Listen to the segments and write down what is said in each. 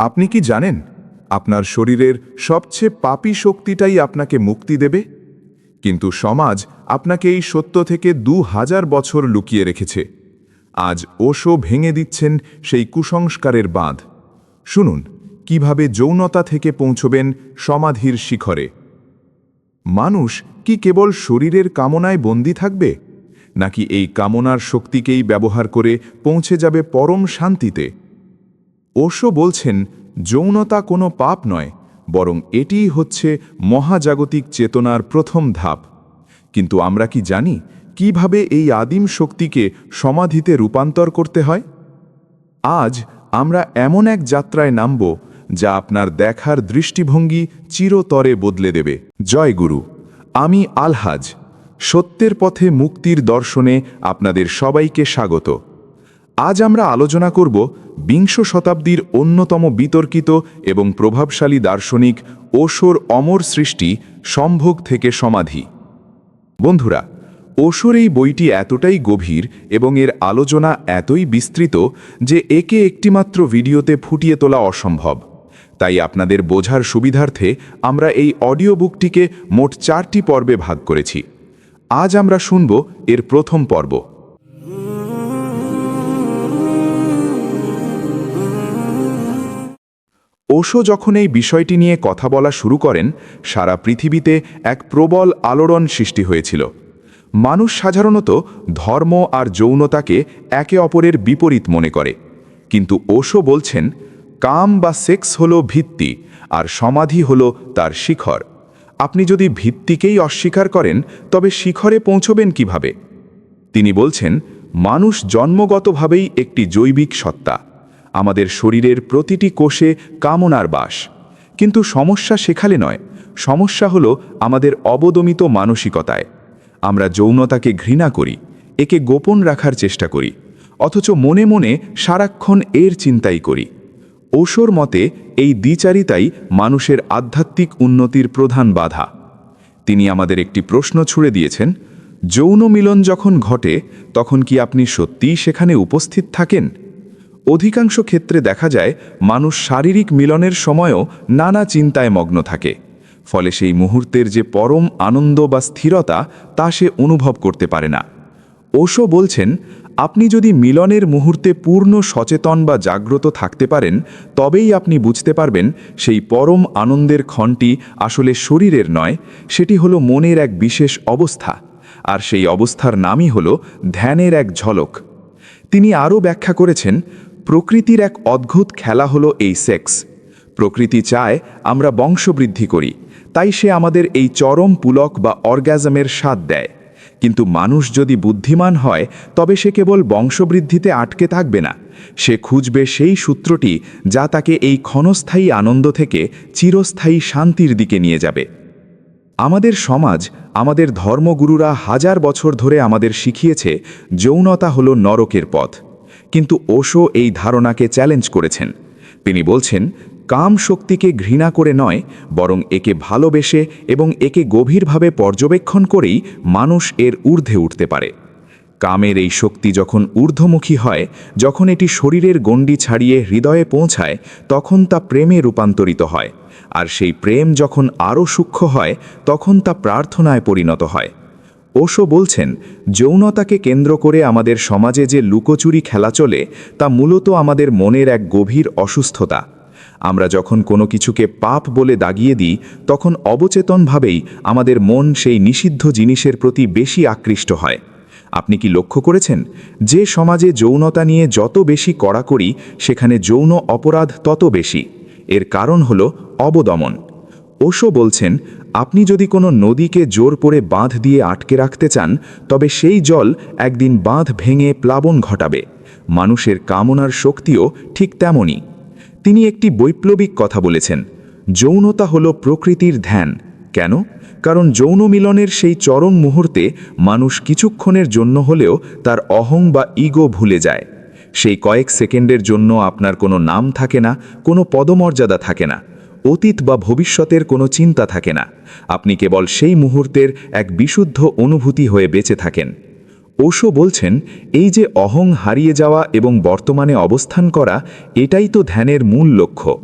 আপনি কি জানেন আপনার শরীরের সবচেয়ে পাপী শক্তিটাই আপনাকে মুক্তি দেবে? কিন্তু সমাজ আপনাকে এই সত্য থেকে দু হাজার বছর লুকিয়ে রেখেছে। আজ ওশো ভেঙে দিচ্ছেন সেই কুসংস্কারের বাঁধ। শুনুন, কীভাবে যৌনতা থেকে পৌঁছবেন সমাধির শিখরে? মানুষ কি কেবল শরীরের কামনায় বন্দী থাকবে? নাকি এই কামনার শক্তিকেই ব্যবহার করে পৌঁছে যাবে পরম শান্তিতে? ওশো বলছেন, যৌনতা কোনো পাপ নয়, বরং এটিই হচ্ছে মহাজাগতিক চেতনার প্রথম ধাপ। কিন্তু আমরা কি জানি কীভাবে এই আদিম শক্তিকে সমাধিতে রূপান্তর করতে হয়? আজ আমরা এমন এক যাত্রায় নামব, যা আপনার দেখার দৃষ্টিভঙ্গি চিরতরে বদলে দেবে। জয় গুরু, আমি আলহাজ। সত্যের পথে মুক্তির দর্শনে আপনাদের সবাইকে স্বাগত। আজ আমরা আলোচনা করব বিংশ শতাব্দীর অন্যতম বিতর্কিত এবং প্রভাবশালী দার্শনিক ওশোর অমর সৃষ্টি সম্ভোগ থেকে সমাধি। বন্ধুরা ওশোর এই বইটি এতটাই গভীর এবং এর আলোচনা এতই বিস্তৃত যে একে একটিমাত্র ভিডিওতে ফুটিয়ে তোলা অসম্ভব। তাই আপনাদের বোঝার সুবিধার্থে আমরা এই অডিও বুকটিকে মোট চারটি পর্বে ভাগ করেছি। আজ আমরা শুনব এর প্রথম পর্ব। ওশো যখন এই বিষয়টি নিয়ে কথা বলা শুরু করেন, সারা পৃথিবীতে এক প্রবল আলোড়ন সৃষ্টি হয়েছিল। মানুষ সাধারণত ধর্ম আর যৌনতাকে একে অপরের বিপরীত মনে করে। কিন্তু ওশো বলছেন, কাম বা সেক্স হল ভিত্তি, আর সমাধি হল তার শিখর। আপনি যদি ভিত্তিকেই অস্বীকার করেন, তবে শিখরে পৌঁছবেন কীভাবে? তিনি বলছেন, মানুষ জন্মগতভাবেই একটি জৈবিক সত্তা। আমাদের শরীরের প্রতিটি কোষে কামনার বাস। কিন্তু সমস্যা সেখানে নয়। সমস্যা হল আমাদের অবদমিত মানসিকতায়। আমরা যৌনতাকে ঘৃণা করি, একে গোপন রাখার চেষ্টা করি, অথচ মনে মনে সারাক্ষণ এর চিন্তাই করি। ওশোর মতে, এই দ্বিচারিতাই মানুষের আধ্যাত্মিক উন্নতির প্রধান বাধা। তিনি আমাদের একটি প্রশ্ন ছুড়ে দিয়েছেন, যৌন মিলন যখন ঘটে, তখন কি আপনি সত্যিই সেখানে উপস্থিত থাকেন? অধিকাংশ ক্ষেত্রে দেখা যায়, মানুষ শারীরিক মিলনের সময়ও নানা চিন্তায় মগ্ন থাকে। ফলে সেই মুহূর্তের যে পরম আনন্দ বা স্থিরতা, তা সে অনুভব করতে পারে না। ওশো বলছেন, আপনি যদি মিলনের মুহূর্তে পূর্ণ সচেতন বা জাগ্রত থাকতে পারেন, তবেই আপনি বুঝতে পারবেন সেই পরম আনন্দের ক্ষণটি আসলে শরীরের নয়, সেটি হলো মনের এক বিশেষ অবস্থা। আর সেই অবস্থার নামই হল ধ্যানের এক ঝলক। তিনি আরও ব্যাখ্যা করেছেন প্রকৃতির এক অদ্ভুত খেলা হলো এই সেক্স। প্রকৃতি চায় আমরা বংশবৃদ্ধি করি, তাই সে আমাদের এই চরম পুলক বা অর্গ্যাজমের স্বাদ দেয়। কিন্তু মানুষ যদি বুদ্ধিমান হয়, তবে সে কেবল বংশবৃদ্ধিতে আটকে থাকবে না। সে খুঁজবে সেই সূত্রটি যা তাকে এই ক্ষণস্থায়ী আনন্দ থেকে চিরস্থায়ী শান্তির দিকে নিয়ে যাবে। আমাদের সমাজ, আমাদের ধর্মগুরুরা হাজার বছর ধরে আমাদের শিখিয়েছে, যৌনতা হল নরকের পথ। কিন্তু ওশো এই ধারণাকে চ্যালেঞ্জ করেছেন। তিনি বলছেন, কাম শক্তিকে ঘৃণা করে নয়, বরং একে ভালোবেসে এবং একে গভীরভাবে পর্যবেক্ষণ করেই মানুষ এর ঊর্ধ্বে উঠতে পারে। কামের এই শক্তি যখন ঊর্ধ্বমুখী হয়, যখন এটি শরীরের গণ্ডি ছাড়িয়ে হৃদয়ে পৌঁছায়, তখন তা প্রেমে রূপান্তরিত হয়, আর সেই প্রেম যখন আরও সূক্ষ্ম হয়, তখন তা প্রার্থনায় পরিণত হয়। ওশো বলছেন, যৌনতাকে কেন্দ্র করে আমাদের সমাজে যে লুকোচুরি খেলা চলে, তা মূলত আমাদের মনের এক গভীর অসুস্থতা। আমরা যখন কোনো কিছুকে পাপ বলে দাগিয়ে দিই, তখন অবচেতনভাবেই আমাদের মন সেই নিষিদ্ধ জিনিসের প্রতি বেশি আকৃষ্ট হয়। আপনি কি লক্ষ্য করেছেন? যে সমাজে যৌনতা নিয়ে যত বেশি কড়াকড়ি, সেখানে যৌন অপরাধ তত বেশি। এর কারণ হল অবদমন। ওশো বলছেন আপনি যদি কোনো নদীকে জোর করে বাঁধ দিয়ে আটকে রাখতে চান, তবে সেই জল একদিন বাঁধ ভেঙে প্লাবন ঘটাবে। মানুষের কামনার শক্তিও ঠিক তেমনই। তিনি একটি বৈপ্লবিক কথা বলেছেন, যৌনতা হল প্রকৃতির ধ্যান। কেন? কারণ যৌন মিলনের সেই চরম মুহূর্তে মানুষ কিছুক্ষণের জন্য হলেও তার অহং বা ইগো ভুলে যায়। সেই কয়েক সেকেন্ডের জন্য আপনার কোনো নাম থাকে না, কোনো পদমর্যাদা থাকে না। অতীত বা ভবিষ্যতের কোনো চিন্তা থাকে না। আপনি কেবল সেই মুহূর্তের এক বিশুদ্ধ অনুভূতি হয়ে বেঁচে থাকেন। ওশো বলছেন, এই যে অহং হারিয়ে যাওয়া এবং বর্তমানে অবস্থান করা, এটাই তো ধ্যানের মূল লক্ষ্য।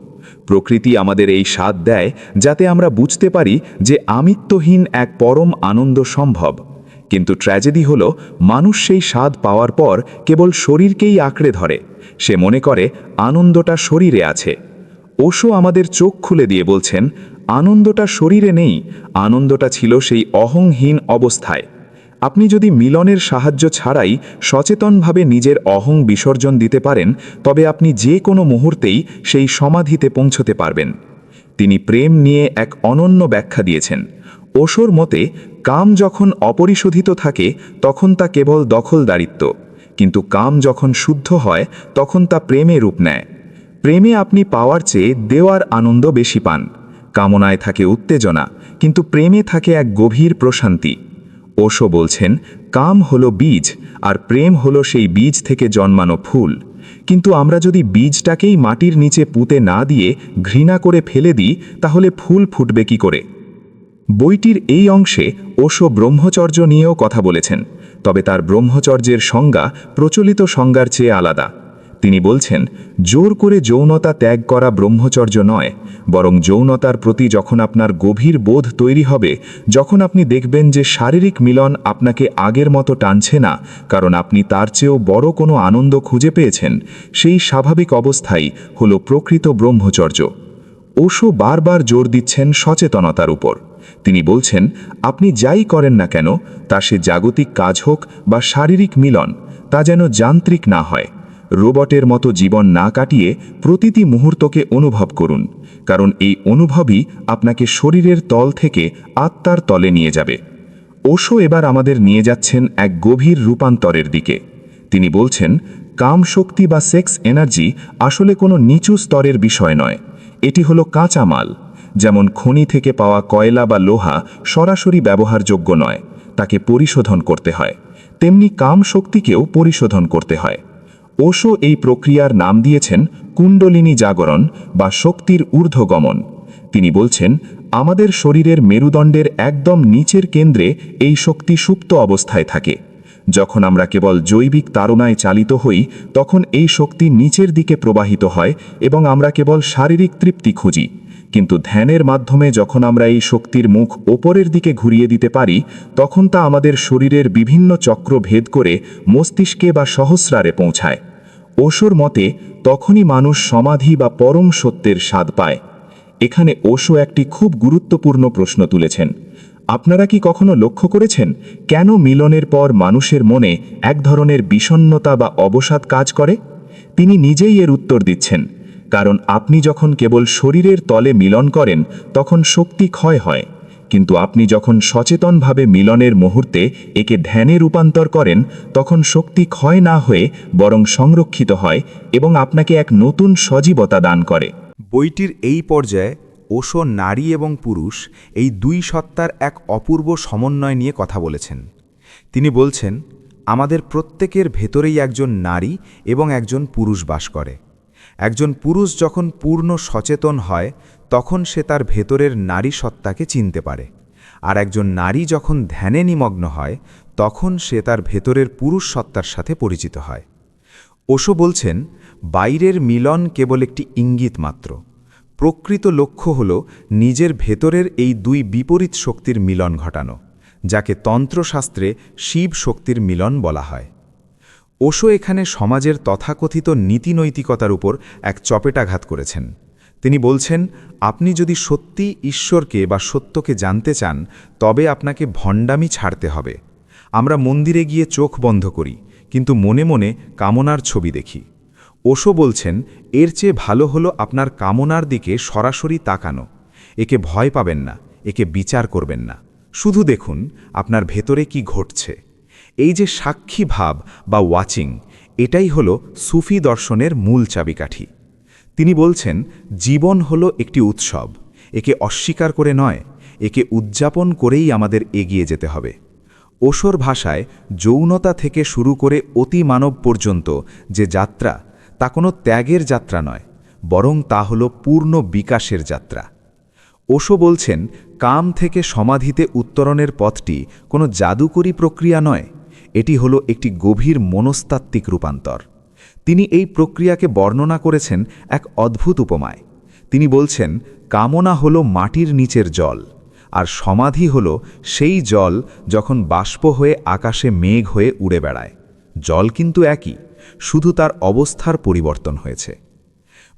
প্রকৃতি আমাদের এই স্বাদ দেয়, যাতে আমরা বুঝতে পারি যে আমিত্বহীন এক পরম আনন্দ সম্ভব। কিন্তু ট্র্যাজেডি হল, মানুষ সেই স্বাদ পাওয়ার পর কেবল শরীরকেই আঁকড়ে ধরে। সে মনে করে, আনন্দটা শরীরে আছে। ওশো আমাদের চোখ খুলে দিয়ে বলছেন, আনন্দটা শরীরে নেই, আনন্দটা ছিল সেই অহংহীন অবস্থায়। আপনি যদি মিলনের সাহায্য ছাড়াই সচেতনভাবে নিজের অহং বিসর্জন দিতে পারেন, তবে আপনি যে কোনো মুহূর্তেই সেই সমাধিতে পৌঁছতে পারবেন। তিনি প্রেম নিয়ে এক অনন্য ব্যাখ্যা দিয়েছেন। ওশোর মতে, কাম যখন অপরিশোধিত থাকে, তখন তা কেবল দখলদারিত্ব। কিন্তু কাম যখন শুদ্ধ হয়, তখন তা প্রেমে রূপ নেয়। প্রেমে আপনি পাওয়ার চেয়ে দেওয়ার আনন্দ বেশি পান। কামনায় থাকে উত্তেজনা, কিন্তু প্রেমে থাকে এক গভীর প্রশান্তি। ওশো বলছেন, কাম হলো বীজ, আর প্রেম হলো সেই বীজ থেকে জন্মানো ফুল। কিন্তু আমরা যদি বীজটাকেই মাটির নিচে পুঁতে না দিয়ে ঘৃণা করে ফেলে দিই, তাহলে ফুল ফুটবে কি করে? বইটির এই অংশে ওশো ব্রহ্মচর্য নিয়েও কথা বলেছেন, তবে তার ব্রহ্মচর্যের সংজ্ঞা প্রচলিত সংজ্ঞার চেয়ে আলাদা। তিনি বলছেন, জোর করে যৌনতা ত্যাগ করা ব্রহ্মচর্য নয়, বরং যৌনতার প্রতি যখন আপনার গভীর বোধ তৈরি হবে, যখন আপনি দেখবেন যে শারীরিক মিলন আপনাকে আগের মতো টানছে না, কারণ আপনি তার চেয়েও বড় কোনো আনন্দ খুঁজে পেয়েছেন, সেই স্বাভাবিক অবস্থাই হল প্রকৃত ব্রহ্মচর্য। ওশো বারবার জোর দিচ্ছেন সচেতনতার উপর। তিনি বলছেন, আপনি যাই করেন না কেন, তা সে জাগতিক কাজ হোক বা শারীরিক মিলন, তা যেন যান্ত্রিক না হয়। রোবটের মতো জীবন না কাটিয়ে প্রতিটি মুহূর্তকে অনুভব করুন, কারণ এই অনুভবই আপনাকে শরীরের তল থেকে আত্মার তলে নিয়ে যাবে। ওশো এবার আমাদের নিয়ে যাচ্ছেন এক গভীর রূপান্তরের দিকে। তিনি বলছেন, কাম শক্তি বা সেক্স এনার্জি আসলে কোনো নিচু স্তরের বিষয় নয়। এটি হলো কাঁচামাল, যেমন খনি থেকে পাওয়া কয়লা বা লোহা সরাসরি ব্যবহারযোগ্য নয়, তাকে পরিশোধন করতে হয়। তেমনি কাম শক্তিকেও পরিশোধন করতে হয়। ওশো এই প্রক্রিয়ার নাম দিয়েছেন কুণ্ডলিনী জাগরণ বা শক্তির ঊর্ধ্বগমন। তিনি বলছেন, আমাদের শরীরের মেরুদণ্ডের একদম নিচের কেন্দ্রে এই শক্তি সুপ্ত অবস্থায় থাকে। যখন আমরা কেবল জৈবিক তারণায় চালিত হই, তখন এই শক্তি নিচের দিকে প্রবাহিত হয় এবং আমরা কেবল শারীরিক তৃপ্তি খুঁজি। কিন্তু ধ্যানের মাধ্যমে যখন আমরা এই শক্তির মুখ ওপরের দিকে ঘুরিয়ে দিতে পারি, তখন তা আমাদের শরীরের বিভিন্ন চক্র ভেদ করে মস্তিষ্কে বা সহস্রারে পৌঁছায়। ওশোর মতে, তখনই মানুষ সমাধি বা পরম সত্যের স্বাদ পায়। এখানে ওশো একটি খুব গুরুত্বপূর্ণ প্রশ্ন তুলেছেন। আপনারা কি কখনো লক্ষ্য করেছেন কেন মিলনের পর মানুষের মনে এক ধরনের বিষণ্নতা বা অবসাদ কাজ করে? তিনি নিজেই এর উত্তর দিচ্ছেন। কারণ আপনি যখন কেবল শরীরের তলে মিলন করেন, তখন শক্তি ক্ষয় হয়। কিন্তু আপনি যখন সচেতনভাবে মিলনের মুহূর্তে একে ধ্যানে রূপান্তর করেন, তখন শক্তি ক্ষয় না হয়ে বরং সংরক্ষিত হয় এবং আপনাকে এক নতুন সজীবতা দান করে। বইটির এই পর্যায়ে ওশো নারী এবং পুরুষ এই দুই সত্তার এক অপূর্ব সমন্বয় নিয়ে কথা বলেছেন। তিনি বলছেন, আমাদের প্রত্যেকের ভেতরেই একজন নারী এবং একজন পুরুষ বাস করে। একজন পুরুষ যখন পূর্ণ সচেতন হয়, তখন সে তার ভেতরের নারী সত্তাকে চিনতে পারে। আর একজন নারী যখন ধ্যানে নিমগ্ন হয়, তখন সে তার ভেতরের পুরুষ সত্তার সাথে পরিচিত হয়। ওশো বলছেন, বাইরের মিলন কেবল একটি ইঙ্গিত মাত্র। প্রকৃত লক্ষ্য হল নিজের ভেতরের এই দুই বিপরীত শক্তির মিলন ঘটানো, যাকে তন্ত্রশাস্ত্রে শিব শক্তির মিলন বলা হয়। ওশো এখানে সমাজের তথাকথিত নীতিনৈতিকতার উপর এক চপেটাঘাত করেছেন। তিনি বলছেন, আপনি যদি সত্যি ঈশ্বরকে বা সত্যকে জানতে চান, তবে আপনাকে ভণ্ডামি ছাড়তে হবে। আমরা মন্দিরে গিয়ে চোখ বন্ধ করি, কিন্তু মনে মনে কামনার ছবি দেখি। ওশো বলছেন, এর চেয়ে ভালো হলো আপনার কামনার দিকে সরাসরি তাকানো। একে ভয় পাবেন না, একে বিচার করবেন না। শুধু দেখুন, আপনার ভেতরে কি ঘটছে। এই যে সাক্ষী ভাব বা ওয়াচিং এটাই হল সুফি দর্শনের মূল চাবিকাঠি। তিনি বলছেন, জীবন হল একটি উৎসব, একে অস্বীকার করে নয়, একে উদযাপন করেই আমাদের এগিয়ে যেতে হবে। ওশোর ভাষায়, যৌনতা থেকে শুরু করে অতি মানব পর্যন্ত যে যাত্রা, তা কোনো ত্যাগের যাত্রা নয়, বরং তা হল পূর্ণ বিকাশের যাত্রা। ওশো বলছেন, কাম থেকে সমাধিতে উত্তরণের পথটি কোনো জাদুকরী প্রক্রিয়া নয় এটি হলো একটি গভীর মনস্তাত্ত্বিক রূপান্তর। তিনি এই প্রক্রিয়াকে বর্ণনা করেছেন এক অদ্ভুত উপমায়। তিনি বলছেন, কামনা হলো মাটির নিচের জল, আর সমাধি হলো সেই জল যখন বাষ্প হয়ে আকাশে মেঘ হয়ে উড়ে বেড়ায়। জল কিন্তু একই, শুধু তার অবস্থার পরিবর্তন হয়েছে।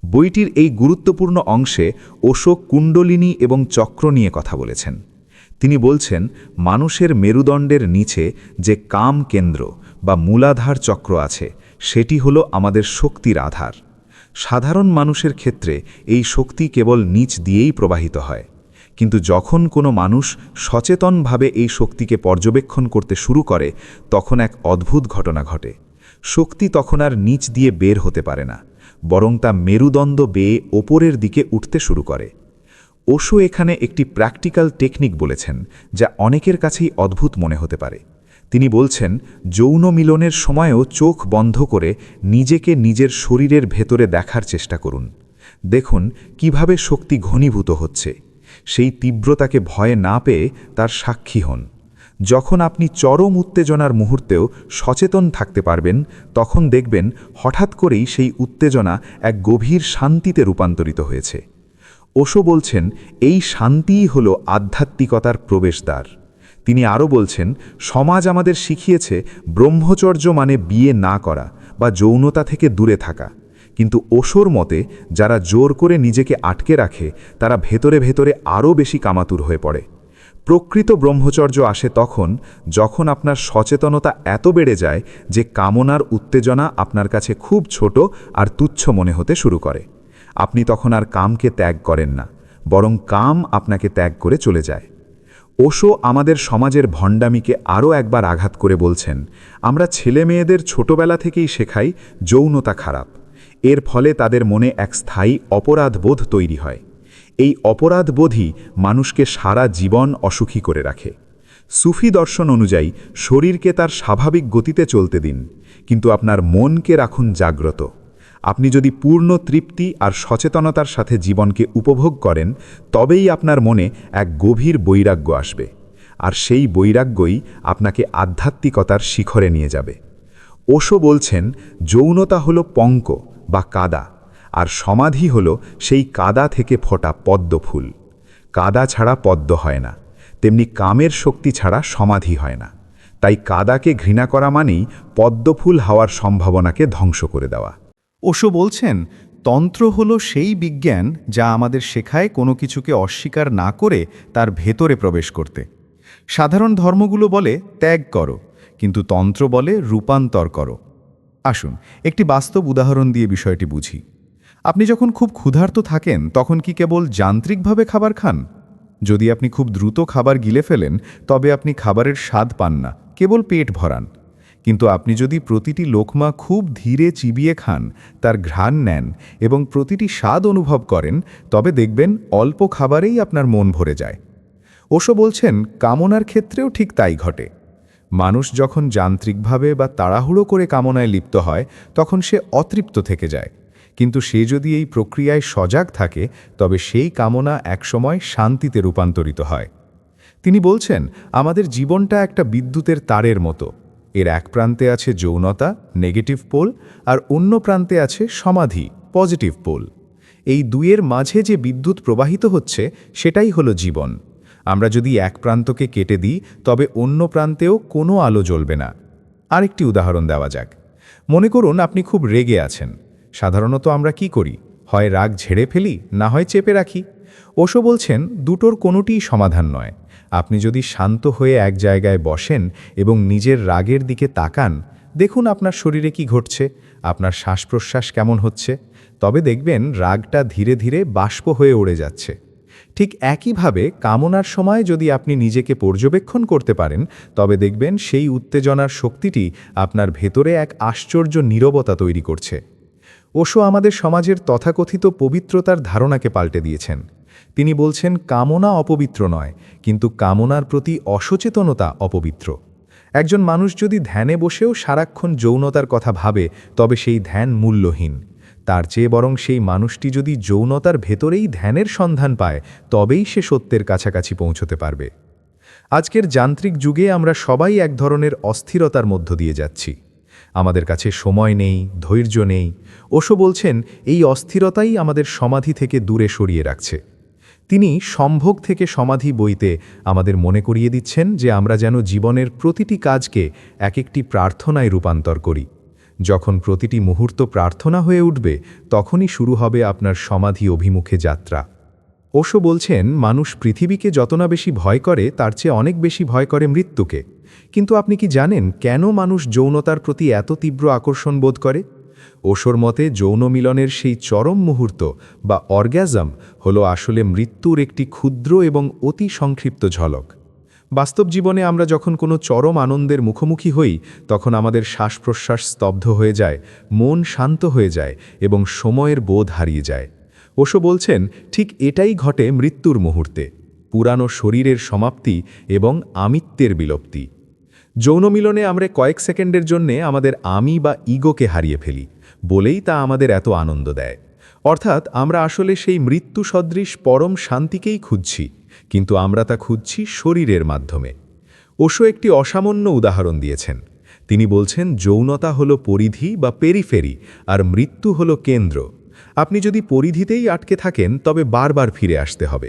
বইটির এই গুরুত্বপূর্ণ অংশে অশোক কুণ্ডলিনী এবং চক্র নিয়ে কথা বলেছেন। তিনি বলছেন, মানুষের মেরুদণ্ডের নিচে যে কাম কেন্দ্র বা মূলাধার চক্র আছে, সেটি হলো আমাদের শক্তির আধার। সাধারণ মানুষের ক্ষেত্রে এই শক্তি কেবল নিচ দিয়েই প্রবাহিত হয়। কিন্তু যখন কোনো মানুষ সচেতনভাবে এই শক্তিকে পর্যবেক্ষণ করতে শুরু করে, তখন এক অদ্ভুত ঘটনা ঘটে। শক্তি তখন আর নিচ দিয়ে বের হতে পারে না, বরং তা মেরুদণ্ড বেয়ে ওপরের দিকে উঠতে শুরু করে। ওশো এখানে একটি প্র্যাকটিক্যাল টেকনিক বলেছেন, যা অনেকের কাছেই অদ্ভুত মনে হতে পারে। তিনি বলছেন, যৌন মিলনের সময়ও চোখ বন্ধ করে নিজেকে নিজের শরীরের ভেতরে দেখার চেষ্টা করুন। দেখুন কীভাবে শক্তি ঘনীভূত হচ্ছে। সেই তীব্রতাকে ভয়ে না পেয়ে তার সাক্ষী হন। যখন আপনি চরম উত্তেজনার মুহূর্তেও সচেতন থাকতে পারবেন, তখন দেখবেন হঠাৎ করেই সেই উত্তেজনা এক গভীর শান্তিতে রূপান্তরিত হয়েছে। ওশো বলছেন, এই শান্তিই হল আধ্যাত্মিকতার প্রবেশদ্বার। তিনি আরও বলছেন, সমাজ আমাদের শিখিয়েছে ব্রহ্মচর্য মানে বিয়ে না করা বা যৌনতা থেকে দূরে থাকা। কিন্তু ওশোর মতে, যারা জোর করে নিজেকে আটকে রাখে, তারা ভেতরে ভেতরে আরও বেশি কামাতুর হয়ে পড়ে। প্রকৃত ব্রহ্মচর্য আসে তখন যখন আপনার সচেতনতা এত বেড়ে যায় যে কামনার উত্তেজনা আপনার কাছে খুব ছোট আর তুচ্ছ মনে হতে শুরু করে। আপনি তখন আর কামকে ত্যাগ করেন না, বরং কাম আপনাকে ত্যাগ করে চলে যায়। ওশো আমাদের সমাজের ভণ্ডামিকে আরও একবার আঘাত করে বলছেন, আমরা ছেলে মেয়েদের ছোটবেলা থেকেই শেখাই যৌনতা খারাপ। এর ফলে তাদের মনে এক স্থায়ী অপরাধবোধ তৈরি হয়। এই অপরাধবোধই মানুষকে সারা জীবন অসুখী করে রাখে। সুফি দর্শন অনুযায়ী, শরীরকে তার স্বাভাবিক গতিতে চলতে দিন, কিন্তু আপনার মনকে রাখুন জাগ্রত। আপনি যদি পূর্ণ তৃপ্তি আর সচেতনতার সাথে জীবনকে উপভোগ করেন, তবেই আপনার মনে এক গভীর বৈরাগ্য আসবে। আর সেই বৈরাগ্যই আপনাকে আধ্যাত্মিকতার শিখরে নিয়ে যাবে। ওশো বলছেন, যৌনতা হলো পঙ্ক বা কাদা, আর সমাধি হল সেই কাদা থেকে ফোটা পদ্ম ফুল। কাদা ছাড়া পদ্ম হয় না, তেমনি কামের শক্তি ছাড়া সমাধি হয় না। তাই কাদাকে ঘৃণা করা মানেই পদ্মফুল হওয়ার সম্ভাবনাকে ধ্বংস করে দেওয়া। ওশো বলছেন, তন্ত্র হল সেই বিজ্ঞান যা আমাদের শেখায় কোনো কিছুকে অস্বীকার না করে তার ভেতরে প্রবেশ করতে। সাধারণ ধর্মগুলো বলে ত্যাগ করো, কিন্তু তন্ত্র বলে রূপান্তর করো। আসুন, একটি বাস্তব উদাহরণ দিয়ে বিষয়টি বুঝি। আপনি যখন খুব ক্ষুধার্ত থাকেন, তখন কি কেবল যান্ত্রিকভাবে খাবার খান? যদি আপনি খুব দ্রুত খাবার গিলে ফেলেন, তবে আপনি খাবারের স্বাদ পান না, কেবল পেট ভরান। কিন্তু আপনি যদি প্রতিটি লোকমা খুব ধীরে চিবিয়ে খান, তার ঘ্রাণ নেন এবং প্রতিটি স্বাদ অনুভব করেন, তবে দেখবেন অল্প খাবারেই আপনার মন ভরে যায়। ওশো বলছেন, কামনার ক্ষেত্রেও ঠিক তাই ঘটে। মানুষ যখন যান্ত্রিকভাবে বা তাড়াহুড়ো করে কামনায় লিপ্ত হয়, তখন সে অতৃপ্ত থেকে যায়। কিন্তু সে যদি এই প্রক্রিয়ায় সজাগ থাকে, তবে সেই কামনা একসময় শান্তিতে রূপান্তরিত হয়। তিনি বলছেন, আমাদের জীবনটা একটা বিদ্যুতের তারের মতো। এর এক প্রান্তে আছে যৌনতা নেগেটিভ পোল আর অন্য প্রান্তে আছে সমাধি পজিটিভ পোল এই দুইয়ের মাঝে যে বিদ্যুৎ প্রবাহিত হচ্ছে, সেটাই হলো জীবন। আমরা যদি এক প্রান্তকে কেটে দিই, তবে অন্য প্রান্তেও কোনো আলো জ্বলবে না। আরেকটি উদাহরণ দেওয়া যাক। মনে করুন আপনি খুব রেগে আছেন। সাধারণত আমরা কি করি? হয় রাগ ঝেড়ে ফেলি, না হয় চেপে রাখি? ওশো বলছেন, দুটোর কোনোটিই সমাধান নয়। আপনি যদি শান্ত হয়ে এক জায়গায় বসেন এবং নিজের রাগের দিকে তাকান, দেখুন আপনার শরীরে কি ঘটছে, আপনার শ্বাস প্রশ্বাস কেমন হচ্ছে। তবে দেখবেন রাগটা ধীরে ধীরে বাষ্প হয়ে উড়ে যাচ্ছে। ঠিক একইভাবে কামনার সময় যদি আপনি নিজেকে পর্যবেক্ষণ করতে পারেন, তবে দেখবেন সেই উত্তেজনার শক্তিটি আপনার ভেতরে এক আশ্চর্য নীরবতা তৈরি করছে। ওশো আমাদের সমাজের তথাকথিত পবিত্রতার ধারণাকে পাল্টে দিয়েছেন। তিনি বলছেন, কামনা অপবিত্র নয়, কিন্তু কামনার প্রতি অসচেতনতা অপবিত্র। একজন মানুষ যদি ধ্যানে বসেও সারাক্ষণ যৌনতার কথা ভাবে, তবে সেই ধ্যান মূল্যহীন। তার চেয়ে বরং সেই মানুষটি যদি যৌনতার ভেতরেই ধ্যানের সন্ধান পায়, তবেই সে সত্যের কাছাকাছি পৌঁছতে পারবে। আজকের যান্ত্রিক যুগে আমরা সবাই এক ধরনের অস্থিরতার মধ্য দিয়ে যাচ্ছি। আমাদের কাছে সময় নেই, ধৈর্য নেই। ওশো বলছেন, এই অস্থিরতাই আমাদের সমাধি থেকে দূরে সরিয়ে রাখছে। তিনি সম্ভোগ থেকে সমাধি বইতে আমাদের মনে করিয়ে দিচ্ছেন যে আমরা যেন জীবনের প্রতিটি কাজকে এক একটি প্রার্থনায় রূপান্তর করি। যখন প্রতিটি মুহূর্ত প্রার্থনা হয়ে উঠবে, তখনই শুরু হবে আপনার সমাধি অভিমুখে যাত্রা। ওশো বলছেন, মানুষ পৃথিবীকে যত না বেশি ভয় করে, তার চেয়ে অনেক বেশি ভয় করে মৃত্যুকে। কিন্তু আপনি কি জানেন কেন মানুষ যৌনতার প্রতি এত তীব্র আকর্ষণ বোধ করে? ওশোর মতে যৌন মিলনের সেই চরম মুহূর্ত বা অর্গ্যাজম হলো আসলে মৃত্যুর একটি ক্ষুদ্র এবং অতি সংক্ষিপ্ত ঝলক। বাস্তব জীবনে আমরা যখন কোনো চরম আনন্দের মুখোমুখি হই, তখন আমাদের শ্বাস প্রশ্বাস স্তব্ধ হয়ে যায়, মন শান্ত হয়ে যায় এবং সময়ের বোধ হারিয়ে যায়। ওশো বলছেন, ঠিক এটাই ঘটে মৃত্যুর মুহূর্তে, পুরানো শরীরের সমাপ্তি এবং আমিত্বের বিলুপ্তি। যৌন মিলনে আমরা কয়েক সেকেন্ডের জন্যে আমাদের আমি বা ইগোকে হারিয়ে ফেলি, বলেই তা আমাদের এত আনন্দ দেয়। অর্থাৎ আমরা আসলে সেই মৃত্যু সদৃশ পরম শান্তিকেই খুঁজছি, কিন্তু আমরা তা খুঁজছি শরীরের মাধ্যমে। ওশো একটি অসামান্য উদাহরণ দিয়েছেন। তিনি বলছেন, যৌনতা হল পরিধি বা পেরিফেরি, আর মৃত্যু হল কেন্দ্র। আপনি যদি পরিধিতেই আটকে থাকেন, তবে বারবার ফিরে আসতে হবে।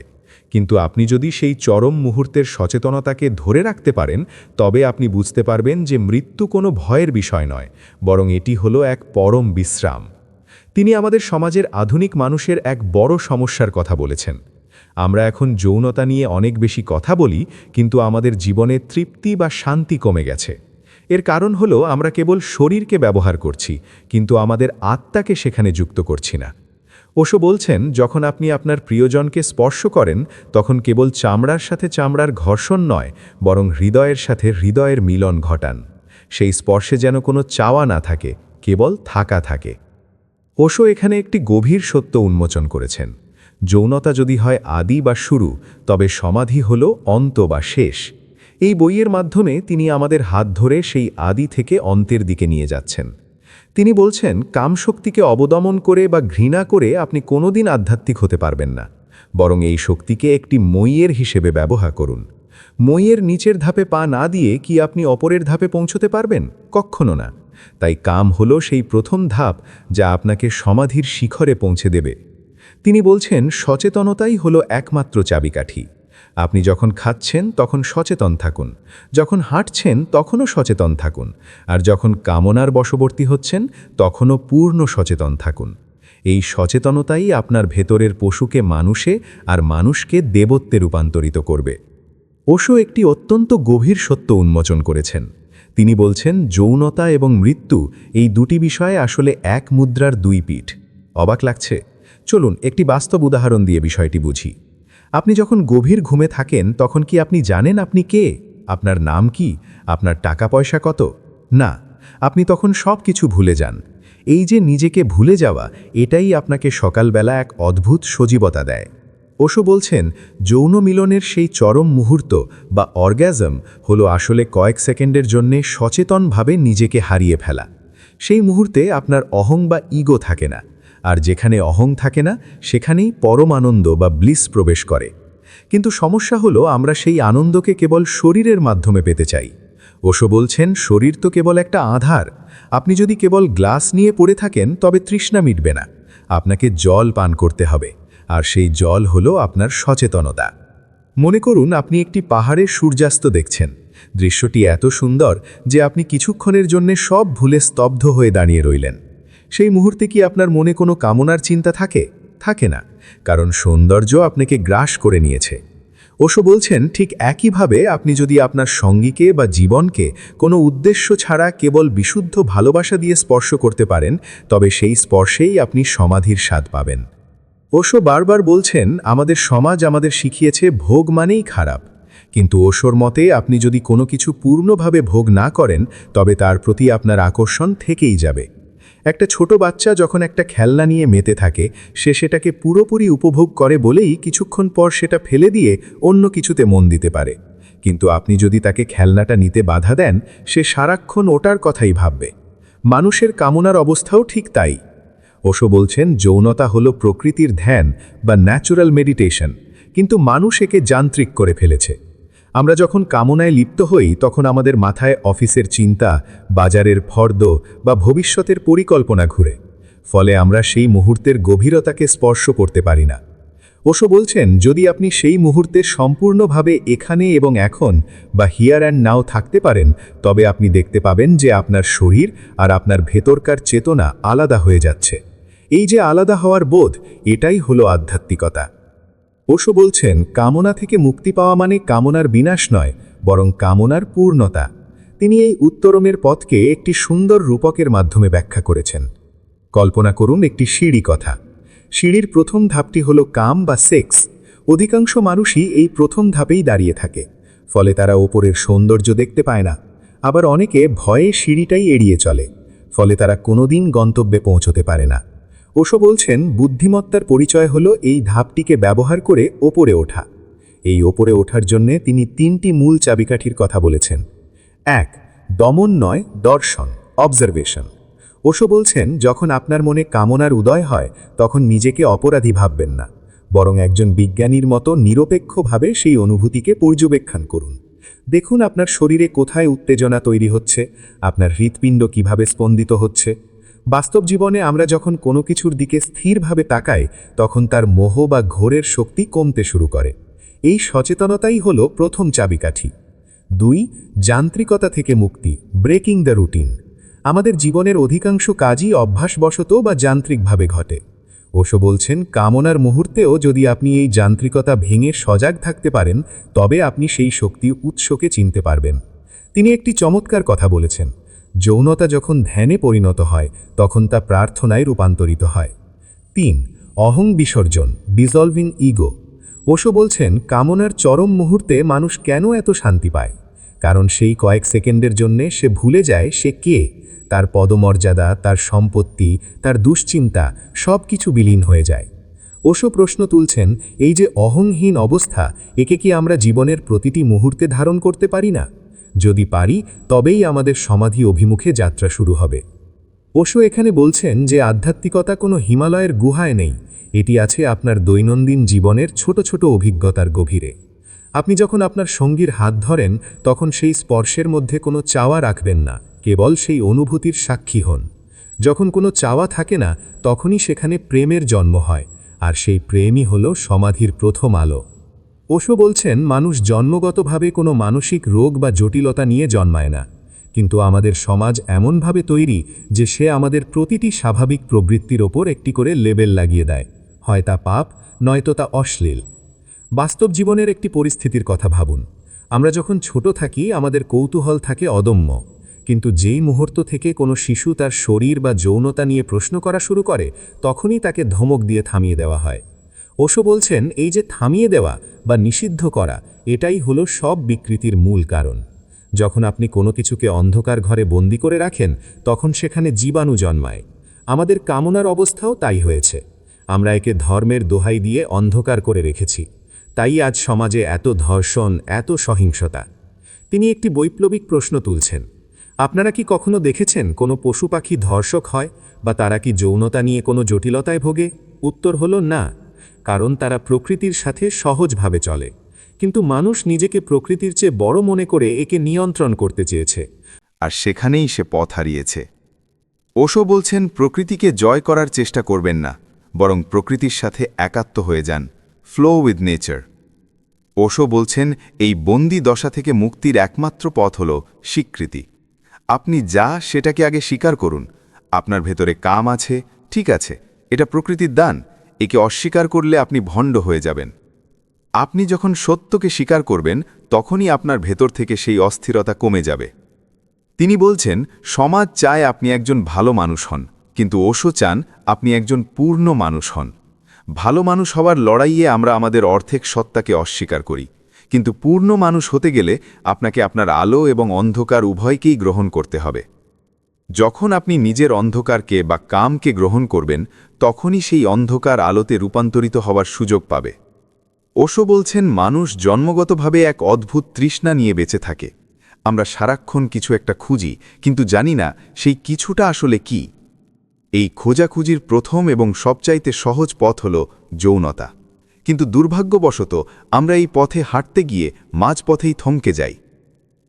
কিন্তু আপনি যদি সেই চরম মুহূর্তের সচেতনতাকে ধরে রাখতে পারেন, তবে আপনি বুঝতে পারবেন যে মৃত্যু কোনো ভয়ের বিষয় নয়, বরং এটি হলো এক পরম বিশ্রাম। তিনি আমাদের সমাজের আধুনিক মানুষের এক বড় সমস্যার কথা বলেছেন। আমরা এখন যৌনতা নিয়ে অনেক বেশি কথা বলি, কিন্তু আমাদের জীবনে তৃপ্তি বা শান্তি কমে গেছে। এর কারণ হলো আমরা কেবল শরীরকে ব্যবহার করছি, কিন্তু আমাদের আত্মাকে সেখানে যুক্ত করছি না। ওশো বলছেন, যখন আপনি আপনার প্রিয়জনকে স্পর্শ করেন, তখন কেবল চামড়ার সাথে চামড়ার ঘর্ষণ নয়, বরং হৃদয়ের সাথে হৃদয়ের মিলন ঘটান। সেই স্পর্শে যেন কোনো চাওয়া না থাকে, কেবল থাকা থাকে। ওশো এখানে একটি গভীর সত্য উন্মোচন করেছেন। যৌনতা যদি হয় আদি বা শুরু, তবে সমাধি হল অন্ত বা শেষ। এই বইয়ের মাধ্যমে তিনি আমাদের হাত ধরে সেই আদি থেকে অন্তের দিকে নিয়ে যাচ্ছেন। তিনি বলছেন, কামশক্তিকে অবদমন করে বা ঘৃণা করে আপনি কোনোদিন আধ্যাত্মিক হতে পারবেন না। বরং এই শক্তিকে একটি মইয়ের হিসেবে ব্যবহার করুন। মইয়ের নিচের ধাপে পা না দিয়ে কি আপনি অপরের ধাপে পৌঁছতে পারবেন? কক্ষণো না। তাই কাম হল সেই প্রথম ধাপ যা আপনাকে সমাধির শিখরে পৌঁছে দেবে। তিনি বলছেন, সচেতনতাই হলো একমাত্র চাবিকাঠি। আপনি যখন খাচ্ছেন, তখন সচেতন থাকুন। যখন হাঁটছেন, তখনও সচেতন থাকুন। আর যখন কামনার বশবর্তী হচ্ছেন, তখনও পূর্ণ সচেতন থাকুন। এই সচেতনতাই আপনার ভেতরের পশুকে মানুষে আর মানুষকে দেবত্বে রূপান্তরিত করবে। ওশো একটি অত্যন্ত গভীর সত্য উন্মোচন করেছেন। তিনি বলছেন, যৌনতা এবং মৃত্যু এই দুটি বিষয়ে আসলে এক মুদ্রার দুই পিঠ। অবাক লাগছে। চলুন, একটি বাস্তব উদাহরণ দিয়ে বিষয়টি বুঝি। আপনি যখন গভীর ঘুমে থাকেন, তখন কি আপনি জানেন আপনি কে? আপনার নাম কি? আপনার টাকা পয়সা কত? না, আপনি তখন সব কিছু ভুলে যান। এই যে নিজেকে ভুলে যাওয়া, এটাই আপনাকে সকালবেলা এক অদ্ভুত সজীবতা দেয়। ওশো বলছেন, যৌন মিলনের সেই চরম মুহূর্ত বা অর্গ্যাজম হলো আসলে কয়েক সেকেন্ডের জন্যে সচেতনভাবে নিজেকে হারিয়ে ফেলা। সেই মুহূর্তে আপনার অহং বা ইগো থাকে না। আর যেখানে অহং থাকে না, সেখানেই পরমানন্দ বা ব্লিস প্রবেশ করে। কিন্তু সমস্যা হলো, আমরা সেই আনন্দকে কেবল শরীরের মাধ্যমে পেতে চাই। ওশো বলছেন, শরীর তো কেবল একটা আধার। আপনি যদি কেবল গ্লাস নিয়ে পড়ে থাকেন, তবে তৃষ্ণা মিটবে না। আপনাকে জল পান করতে হবে। আর সেই জল হলো আপনার সচেতনতা। মনে করুন, আপনি একটি পাহাড়ে সূর্যাস্ত দেখছেন। দৃশ্যটি এত সুন্দর যে আপনি কিছুক্ষণের জন্য সব ভুলে স্তব্ধ হয়ে দাঁড়িয়ে রইলেন। সেই মুহূর্তে কি আপনার মনে কোনো কামনার চিন্তা থাকে? থাকে না, কারণ সৌন্দর্য আপনাকে গ্রাস করে নিয়েছে। ওশো বলছেন, ঠিক একইভাবে আপনি যদি আপনার সঙ্গীকে বা জীবনকে কোনো উদ্দেশ্য ছাড়া কেবল বিশুদ্ধ ভালোবাসা দিয়ে স্পর্শ করতে পারেন, তবে সেই স্পর্শেই আপনি সমাধির স্বাদ পাবেন। ওশো বারবার বলছেন, আমাদের সমাজ আমাদের শিখিয়েছে ভোগ মানেই খারাপ। কিন্তু ওশোর মতে আপনি যদি কোনো কিছু পূর্ণভাবে ভোগ না করেন, তবে তার প্রতি আপনার আকর্ষণ থেকেই যাবে। একটা ছোট বাচ্চা যখন একটা খেলনা নিয়ে মেতে থাকে, সে সেটাকে পুরোপুরি উপভোগ করে বলেই কিছুক্ষণ পর সেটা ফেলে দিয়ে অন্য কিছুতে মন দিতে পারে। কিন্তু আপনি যদি তাকে খেলনাটা নিতে বাধা দেন, সে সারাক্ষণ ওটার কথাই ভাববে। মানুষের কামনার অবস্থাও ঠিক তাই। ওশো বলছেন, যৌনতা হলো প্রকৃতির ধ্যান বা ন্যাচুরাল মেডিটেশন কিন্তু মানুষ একে যান্ত্রিক করে ফেলেছে। আমরা যখন কামনায় লিপ্ত হই, তখন আমাদের মাথায় অফিসের চিন্তা, বাজারের ফর্দ বা ভবিষ্যতের পরিকল্পনা ঘুরে। ফলে আমরা সেই মুহূর্তের গভীরতাকে স্পর্শ করতে পারি না। ওশো বলছেন, যদি আপনি সেই মুহূর্তে সম্পূর্ণভাবে এখানে এবং এখন বা হিয়ার অ্যান্ড নাও থাকতে পারেন, তবে আপনি দেখতে পাবেন যে আপনার শরীর আর আপনার ভেতরকার চেতনা আলাদা হয়ে যাচ্ছে। এই যে আলাদা হওয়ার বোধ, এটাই হলো আধ্যাত্মিকতা। ওশো বলছেন, কামনা থেকে মুক্তি পাওয়া মানে কামনার বিনাশ নয়, বরং কামনার পূর্ণতা। তিনি এই উত্তরমের পথকে একটি সুন্দর রূপকের মাধ্যমে ব্যাখ্যা করেছেন। কল্পনা করুন একটি সিঁড়ি কথা। সিঁড়ির প্রথম ধাপটি হল কাম বা সেক্স। অধিকাংশ মানুষই এই প্রথম ধাপেই দাঁড়িয়ে থাকে। ফলে তারা ওপরের সৌন্দর্য দেখতে পায় না। আবার অনেকে ভয়ে সিঁড়িটাই এড়িয়ে চলে। ফলে তারা কোনোদিন গন্তব্যে পৌঁছতে পারে না। ওশো বলছেন, বুদ্ধিমত্তার পরিচয় হল এই ধাপটিকে ব্যবহার করে ওপরে ওঠা। এই ওপরে ওঠার জন্যে তিনি তিনটি মূল চাবিকাঠির কথা বলেছেন। এক, দমন নয়, দর্শন অবজারভেশন ওশো বলছেন, যখন আপনার মনে কামনার উদয় হয়, তখন নিজেকে অপরাধী ভাববেন না। বরং একজন বিজ্ঞানীর মতো নিরপেক্ষভাবে সেই অনুভূতিকে পর্যবেক্ষণ করুন। দেখুন আপনার শরীরে কোথায় উত্তেজনা তৈরি হচ্ছে, আপনার হৃৎপিণ্ড কীভাবে স্পন্দিত হচ্ছে। বাস্তব জীবনে আমরা যখন কোনো কিছুর দিকে স্থিরভাবে তাকাই, তখন তার মোহ বা ঘোরের শক্তি কমতে শুরু করে। এই সচেতনতাই হল প্রথম চাবিকাঠি। দুই, যান্ত্রিকতা থেকে মুক্তি, ব্রেকিং দ্য রুটিন। আমাদের জীবনের অধিকাংশ কাজই অভ্যাসবশত বা যান্ত্রিকভাবে ঘটে। ওশো বলছেন, কামনার মুহূর্তেও যদি আপনি এই যান্ত্রিকতা ভেঙে সজাগ থাকতে পারেন, তবে আপনি সেই শক্তি উৎসকে চিনতে পারবেন। তিনি একটি চমৎকার কথা বলেছেন। যৌনতা যখন ধ্যানে পরিণত হয়, তখন তা প্রার্থনায় রূপান্তরিত হয়। তিন, অহং বিসর্জন ডিজলভিং ইগো ওশো বলছেন, কামনার চরম মুহূর্তে মানুষ কেন এত শান্তি পায়? কারণ সেই কয়েক সেকেন্ডের জন্যে সে ভুলে যায় সে কে, তার পদমর্যাদা, তার সম্পত্তি, তার দুশ্চিন্তা সব কিছু বিলীন হয়ে যায়। ওশো প্রশ্ন তুলছেন, এই যে অহংহীন অবস্থা, একে কি আমরা জীবনের প্রতিটি মুহূর্তে ধারণ করতে পারি না? যদি পারি, তবেই আমাদের সমাধি অভিমুখে যাত্রা শুরু হবে। ওশো এখানে বলছেন যে আধ্যাত্মিকতা কোনো হিমালয়ের গুহায় নেই। এটি আছে আপনার দৈনন্দিন জীবনের ছোট ছোট অভিজ্ঞতার গভীরে। আপনি যখন আপনার সঙ্গীর হাত ধরেন, তখন সেই স্পর্শের মধ্যে কোনো চাওয়া রাখবেন না, কেবল সেই অনুভূতির সাক্ষী হন। যখন কোনো চাওয়া থাকে না, তখনই সেখানে প্রেমের জন্ম হয়, আর সেই প্রেমই হল সমাধির প্রথম আলো। ওশো বলছেন, মানুষ জন্মগতভাবে কোনো মানসিক রোগ বা জটিলতা নিয়ে জন্মায় না। কিন্তু আমাদের সমাজ এমনভাবে তৈরি যে সে আমাদের প্রতিটি স্বাভাবিক প্রবৃত্তির ওপর একটি করে লেবেল লাগিয়ে দেয়। হয় তা পাপ, নয়তো তা অশ্লীল। বাস্তব জীবনের একটি পরিস্থিতির কথা ভাবুন। আমরা যখন ছোট থাকি, আমাদের কৌতূহল থাকে অদম্য। কিন্তু যেই মুহূর্ত থেকে কোনো শিশু তার শরীর বা যৌনতা নিয়ে প্রশ্ন করা শুরু করে, তখনই তাকে ধমক দিয়ে থামিয়ে দেওয়া হয়। ওশো বলছেন, এই যে থামিয়ে দেওয়া বা নিষিদ্ধ করা, এটাই হলো সব বিকৃতির মূল কারণ। যখন আপনি কোনো কিছুকে অন্ধকার ঘরে বন্দি করে রাখেন, তখন সেখানে জীবাণু জন্মায়। আমাদের কামনার অবস্থাও তাই হয়েছে। আমরা একে ধর্মের দোহাই দিয়ে অন্ধকার করে রেখেছি। তাই আজ সমাজে এত ধর্ষণ, এত সহিংসতা। তিনি একটি বৈপ্লবিক প্রশ্ন তুলছেন, আপনারা কি কখনো দেখেছেন কোনো পশু পাখি ধর্ষক হয় বা তারা কি যৌনতা নিয়ে কোনো জটিলতায় ভোগে? উত্তর হলো, না। কারণ তারা প্রকৃতির সাথে সহজভাবে চলে। কিন্তু মানুষ নিজেকে প্রকৃতির চেয়ে বড় মনে করে একে নিয়ন্ত্রণ করতে চেয়েছে। আর সেখানেই সে পথ হারিয়েছে। ওশো বলছেন, প্রকৃতিকে জয় করার চেষ্টা করবেন না, বরং প্রকৃতির সাথে একাত্ম হয়ে যান। ফ্লো উইথ নেচার ওশো বলছেন, এই বন্দি দশা থেকে মুক্তির একমাত্র পথ হল স্বীকৃতি। আপনি যা সেটাকে আগে স্বীকার করুন। আপনার ভেতরে কাম আছে, ঠিক আছে, এটা প্রকৃতির দান। একে অস্বীকার করলে আপনি ভণ্ড হয়ে যাবেন। আপনি যখন সত্যকে স্বীকার করবেন, তখনই আপনার ভেতর থেকে সেই অস্থিরতা কমে যাবে। তিনি বলছেন, সমাজ চায় আপনি একজন ভালো মানুষ হন, কিন্তু ওশো চান আপনি একজন পূর্ণ মানুষ হন। ভালো মানুষ হওয়ার লড়াইয়ে আমরা আমাদের অর্ধেক সত্তাকে অস্বীকার করি, কিন্তু পূর্ণ মানুষ হতে গেলে আপনাকে আপনার আলো এবং অন্ধকার উভয়কেই গ্রহণ করতে হবে। যখন আপনি নিজের অন্ধকারকে বা কামকে গ্রহণ করবেন, তখনই সেই অন্ধকার আলোতে রূপান্তরিত হওয়ার সুযোগ পাবে। ওশো বলছেন, মানুষ জন্মগতভাবে এক অদ্ভুত তৃষ্ণা নিয়ে বেঁচে থাকে। আমরা সারাক্ষণ কিছু একটা খুঁজি, কিন্তু জানি না সেই কিছুটা আসলে কি। এই খোঁজাখুঁজির প্রথম এবং সবচাইতে সহজ পথ হল যৌনতা। কিন্তু দুর্ভাগ্যবশত, আমরা এই পথে হাঁটতে গিয়ে মাঝপথেই থমকে যাই।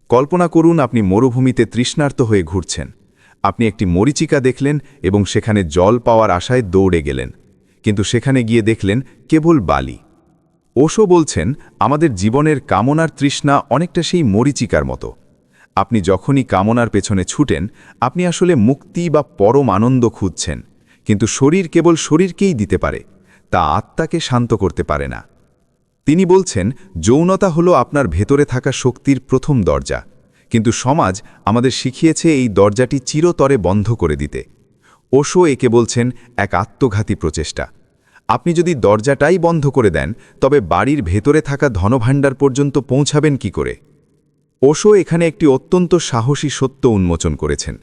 কল্পনা করুন, আপনি মরুভূমিতে তৃষ্ণার্ত হয়ে ঘুরছেন। আপনি একটি মরিচিকা দেখলেন এবং সেখানে জল পাওয়ার আশায় দৌড়ে গেলেন। কিন্তু সেখানে গিয়ে দেখলেন কেবল বালি। ওশো বলছেন, আমাদের জীবনের কামনার তৃষ্ণা অনেকটা সেই মরিচিকার মতো। আপনি যখনই কামনার পেছনে ছুটেন, আপনি আসলে মুক্তি বা পরম আনন্দ খুঁজছেন। কিন্তু শরীর কেবল শরীরকেই দিতে পারে, তা আত্মাকে শান্ত করতে পারে না। তিনি বলছেন, যৌনতা হলো আপনার ভেতরে থাকা শক্তির প্রথম দরজা। কিন্তু সমাজ আমাদের শিখিয়েছে এই দরজাটি চিরতরে বন্ধ করে দিতে। ওশো একে বলছেন, এক আত্মঘাতী প্রচেষ্টা। আপনি যদি দরজাটাই বন্ধ করে দেন, তবে বাড়ির ভেতরে থাকা ধনভাণ্ডার পর্যন্ত পৌঁছাবেন কি করে? ওশো এখানে একটি অত্যন্ত সাহসী সত্য উন্মোচন করেছেন।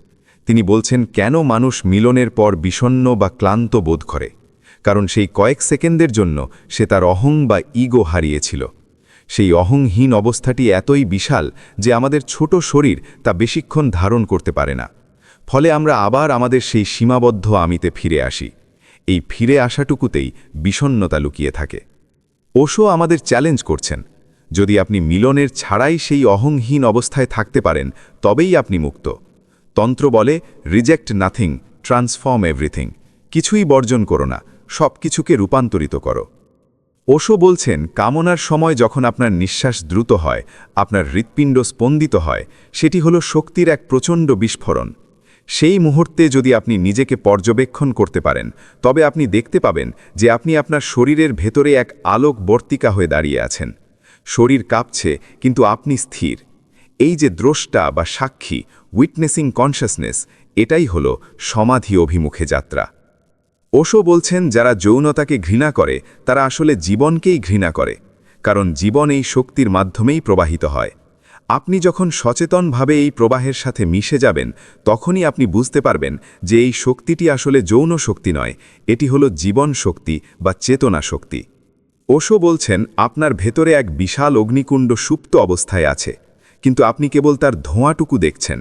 তিনি বলছেন, কেন মানুষ মিলনের পর বিষণ্ণ বা ক্লান্ত বোধ করে? কারণ সেই কয়েক সেকেন্ডের জন্য সে তার অহং বা ইগো হারিয়েছিল। সেই অহংহীন অবস্থাটি এতই বিশাল যে আমাদের ছোট শরীর তা বেশিক্ষণ ধারণ করতে পারে না। ফলে আমরা আবার আমাদের সেই সীমাবদ্ধ আমিতে ফিরে আসি। এই ফিরে আসাটুকুতেই বিষণ্নতা লুকিয়ে থাকে। ওশো আমাদের চ্যালেঞ্জ করছেন। যদি আপনি মিলনের ছাড়াই সেই অহংহীন অবস্থায় থাকতে পারেন, তবেই আপনি মুক্ত। তন্ত্র বলে, রিজেক্ট নাথিং, ট্রান্সফর্ম এভরিথিং। কিছুই বর্জন করো না সব কিছুকে রূপান্তরিত করো। ওশো বলছেন, কামনার সময় যখন আপনার নিঃশ্বাস দ্রুত হয়, আপনার হৃৎপিণ্ড স্পন্দিত হয়, সেটি হলো শক্তির এক প্রচণ্ড বিস্ফোরণ। সেই মুহূর্তে যদি আপনি নিজেকে পর্যবেক্ষণ করতে পারেন, তবে আপনি দেখতে পাবেন যে আপনি আপনার শরীরের ভেতরে এক আলোক বর্তিকা হয়ে দাঁড়িয়ে আছেন। শরীর কাঁপছে, কিন্তু আপনি স্থির। এই যে দ্রষ্টা বা সাক্ষী উইটনেসিং কনশাসনেস এটাই হল সমাধি অভিমুখে যাত্রা। ওশো বলছেন, যারা যৌনতাকে ঘৃণা করে, তারা আসলে জীবনকেই ঘৃণা করে, কারণ জীবন এই শক্তির মাধ্যমেই প্রবাহিত হয়। আপনি যখন সচেতনভাবে এই প্রবাহের সাথে মিশে যাবেন, তখনই আপনি বুঝতে পারবেন যে এই শক্তিটি আসলে যৌন শক্তি নয়, এটি হলো জীবন শক্তি বা চেতনা শক্তি। ওশো বলছেন, আপনার ভেতরে এক বিশাল অগ্নিকুণ্ড সুপ্ত অবস্থায় আছে, কিন্তু আপনি কেবল তার ধোঁয়াটুকু দেখছেন।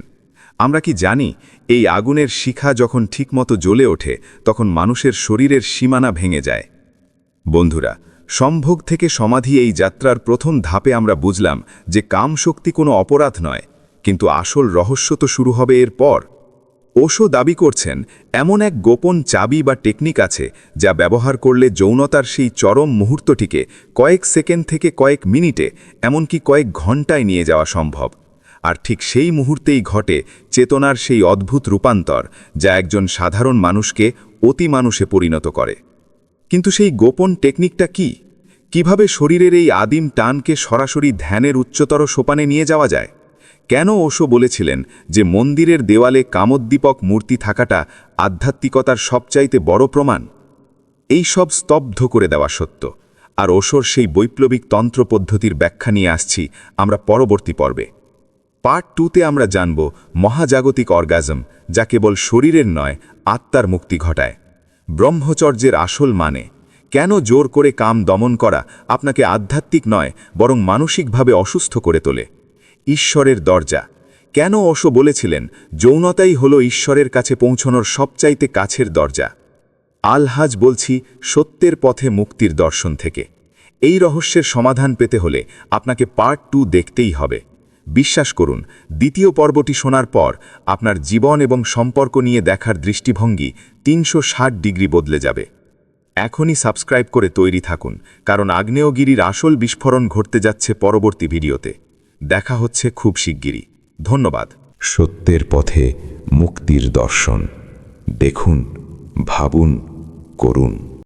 আমরা কি জানি, এই আগুনের শিখা যখন ঠিকমতো জ্বলে ওঠে, তখন মানুষের শরীরের সীমানা ভেঙে যায়। বন্ধুরা, সম্ভোগ থেকে সমাধি এই যাত্রার প্রথম ধাপে আমরা বুঝলাম যে কাম শক্তি কোনো অপরাধ নয়, কিন্তু আসল রহস্য তো শুরু হবে এর পর ওশো দাবি করছেন, এমন এক গোপন চাবি বা টেকনিক আছে যা ব্যবহার করলে যৌনতার সেই চরম মুহূর্তটিকে কয়েক সেকেন্ড থেকে কয়েক মিনিটে, এমনকি কয়েক ঘন্টায় নিয়ে যাওয়া সম্ভব। আর ঠিক সেই মুহূর্তেই ঘটে চেতনার সেই অদ্ভুত রূপান্তর যা একজন সাধারণ মানুষকে অতি মানুষে পরিণত করে। কিন্তু সেই গোপন টেকনিকটা কি? কীভাবে শরীরের এই আদিম টানকে সরাসরি ধ্যানের উচ্চতর সোপানে নিয়ে যাওয়া যায়? কেন ওশো বলেছিলেন যে মন্দিরের দেওয়ালে কামোদ্দীপক মূর্তি থাকাটা আধ্যাত্মিকতার সবচাইতে বড় প্রমাণ? এই সব স্তব্ধ করে দেওয়া সত্য। আর ওশোর সেই বৈপ্লবিক তন্ত্র পদ্ধতির ব্যাখ্যা নিয়ে আসছি আমরা পরবর্তী পর্বে। পার্ট টুতে আমরা জানব মহাজাগতিক অর্গাজম, যা কেবল শরীরের নয়, আত্মার মুক্তি ঘটায়। ব্রহ্মচর্যের আসল মানে কেন জোর করে কাম দমন করা আপনাকে আধ্যাত্মিক নয়, বরং মানসিকভাবে অসুস্থ করে তোলে? ঈশ্বরের দরজা, কেন অশো বলেছিলেন, যৌনতাই হল ঈশ্বরের কাছে পৌঁছনোর সবচাইতে কাছের দরজা? আলহাজ বলছি, সত্যের পথে মুক্তির দর্শন থেকে। এই রহস্যের সমাধান পেতে হলে আপনাকে পার্ট টু দেখতেই হবে। বিশ্বাস করুন, দ্বিতীয় পর্বটি শোনার পর আপনার জীবন এবং সম্পর্ক নিয়ে দেখার দৃষ্টিভঙ্গি তিনশো ষাট ডিগ্রি বদলে যাবে। এখনই সাবস্ক্রাইব করে তৈরি থাকুন, কারণ আগ্নেয়গিরির আসল বিস্ফোরণ ঘটতে যাচ্ছে পরবর্তী ভিডিওতে। দেখা হচ্ছে খুব শিগগিরই। ধন্যবাদ। সত্যের পথে মুক্তির দর্শন। দেখুন, ভাবুন, করুন।